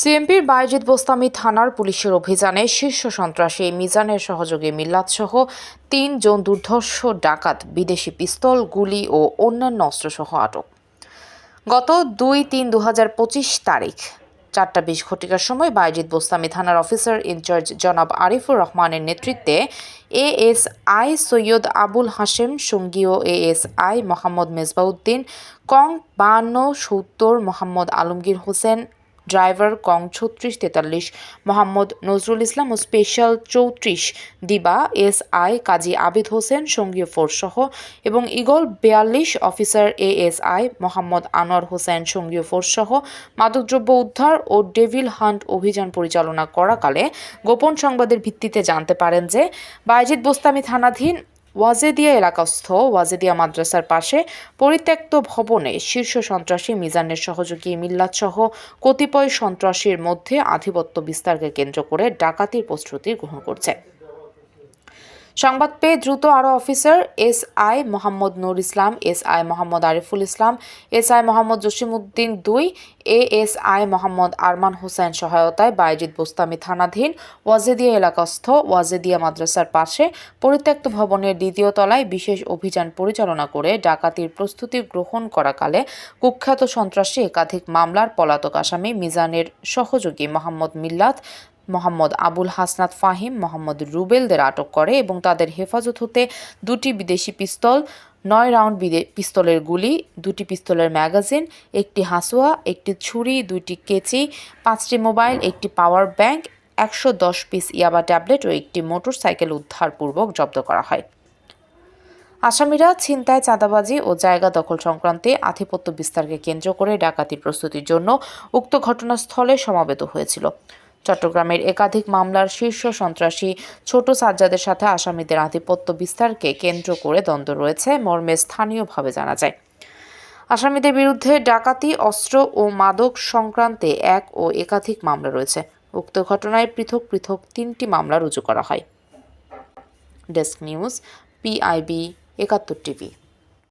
সিএমপির বাইজিৎ বোস্তামি থানার পুলিশের অভিযানে শীর্ষ সন্ত্রাসী মিজানের সহযোগী মিল্লাত সহ তিন জন দুর্ধর্ষ, ডাকাত, বিদেশি পিস্তল, গুলি ও অন্যান্য অস্ত্রসহ আটক। গত দুই তিন দু তারিখ চারটা বিশ ঘটিকার সময় বাইজিৎ বোস্তামি থানার অফিসার ইনচার্জ জনাব আরিফুর রহমানের নেতৃত্বে এএসআই সৈয়দ আবুল হাশেম সঙ্গীয় এএসআই মোহাম্মদ মেজবাউদ্দিন, কং বান্ন সত্তর মোহাম্মদ আলমগীর হোসেন ড্রাইভার কং ছত্রিশ তেতাল্লিশ, মোহাম্মদ নজরুল ইসলাম ও স্পেশাল চৌত্রিশ, দিবা এস আই কাজী আবিদ হোসেন, সঙ্গীয় ফোর্স সহ এবং ইগল বিয়াল্লিশ অফিসার এএসআই মোহাম্মদ আনোয়ার হোসেন, সঙ্গীয় ফোর্স সহ মাদকদ্রব্য উদ্ধার ও ডেভিল হান্ট অভিযান পরিচালনা করাকালে গোপন সংবাদের ভিত্তিতে জানতে পারেন যে বাইজিদ বোস্তামি থানাধীন ওয়াজেদিয়া এলাকাস্থ ওয়াজেদিয়া মাদ্রাসার পাশে পরিত্যক্ত ভবনে শীর্ষ সন্ত্রাসী মিজানের সহযোগী মিল্লাতসহ কতিপয় সন্ত্রাসীর মধ্যে আধিপত্য বিস্তারকে কেন্দ্র করে ডাকাতির প্রস্তুতি গ্রহণ করছে। সংবাদ পেয়ে দ্রুত আরও officer S I Mohammad Nur Islam, S I Mohammad Ariful Islam, S I Mohammad Jashimuddin দুই, A S I Mohammad Arman Hossain সহায়তায় বাইজিৎ বোস্তামি থানাধীন ওয়াজেদিয়া এলাকাস্থ ওয়াজেদিয়া মাদ্রাসার পাশে পরিত্যক্ত ভবনের দ্বিতীয় তলায় বিশেষ অভিযান পরিচালনা করে ডাকাতির প্রস্তুতি গ্রহণ করাকালে কুখ্যাত সন্ত্রাসী একাধিক মামলার পলাতক আসামি মিজানের সহযোগী মোহাম্মদ মিল্লাত মোহাম্মদ আবুল হাসনাত ফাহিম, মোহাম্মদ রুবেলদের আটক করে এবং তাদের হেফাজত হতে দুটি বিদেশি পিস্তল, নয় রাউন্ড পিস্তলের গুলি, দুটি পিস্তলের ম্যাগাজিন, একটি হাসুয়া, একটি ছুরি, দুইটি কেচি, পাঁচটি মোবাইল, একটি পাওয়ার ব্যাংক, একশো দশ পিস ইয়াবা ট্যাবলেট ও একটি মোটরসাইকেল উদ্ধারপূর্বক জব্দ করা হয়। আসামিরা ছিনতাই, চাঁদাবাজি ও জায়গা দখল সংক্রান্তে আধিপত্য বিস্তারকে কেন্দ্র করে ডাকাতির প্রস্তুতির জন্য উক্ত ঘটনাস্থলে সমাবেত হয়েছিল। চট্টগ্রামের একাধিক মামলার শীর্ষ সন্ত্রাসী ছোট সাজ্জাদের সাথে আসামিদের আধিপত্য বিস্তারকে কেন্দ্র করে দ্বন্দ্ব রয়েছে, মর্মে স্থানীয়ভাবে জানা যায়। আসামিদের বিরুদ্ধে ডাকাতি, অস্ত্র ও মাদক সংক্রান্তে এক ও একাধিক মামলা রয়েছে। উক্ত ঘটনায় পৃথক পৃথক তিনটি মামলা রুজু করা হয়। Desk news, PIB Ekattor TV.